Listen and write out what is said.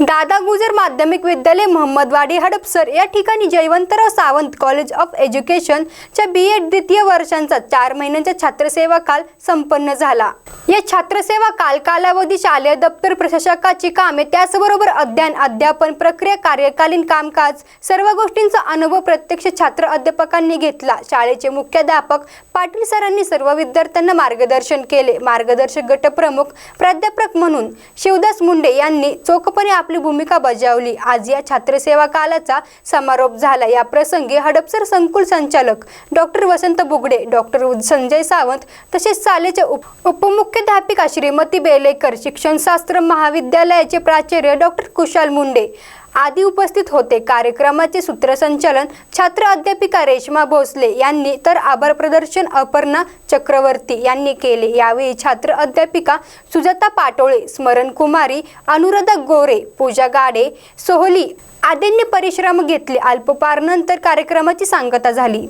दादा गुजर माध्यमिक विद्यालय महम्मदवाडी हडपसर या ठिकाणी Jayawantrao Sawant college of education च्या बी एड द्वितीय वर्षांचा चार महिन्यांचा छात्रसेवा काल संपन्न झाला. या छात्रसेवा काल कालावधी शालेय दप्तर प्रशासकाची कामे त्याचबरोबर अध्ययन अध्यापन प्रक्रिया कार्यकालीन कामकाज सर्व गोष्टींचा अनुभव प्रत्यक्ष छात्र अध्यापकांनी घेतला. शाळेचे मुख्याध्यापक पाटील सरांनी सर्व विद्यार्थ्यांना मार्गदर्शन केले. मार्गदर्शक गटप्रमुख प्राध्यापक म्हणून शिवदास मुंडे यांनी चोखपणे आपली भूमिका बजावली. आज या छात्रसेवा कालाचा समारोप झाला. या प्रसंगी हडपसर संकुल संचालक डॉक्टर वसंत बुगडे डॉक्टर संजय सावंत तसेच शालेचे उप मुख्याध्यापिका श्रीमती बेलेकर शिक्षणशास्त्र महाविद्यालयाचे प्राचार्य डॉक्टर कुशाल मुंडे आदी उपस्थित होते. कार्यक्रमाचे सूत्रसंचालन छात्र अध्यापिका रेश्मा भोसले यांनी तर आभार प्रदर्शन अपर्णा चक्रवर्ती यांनी केले. यावेळी छात्र अध्यापिका सुजाता पाटोळे स्मरण कुमारी अनुराधा गोरे पूजा गाडे सोहली आदींनी परिश्रम घेतले. अल्पपारनंतर कार्यक्रमाची सांगता झाली.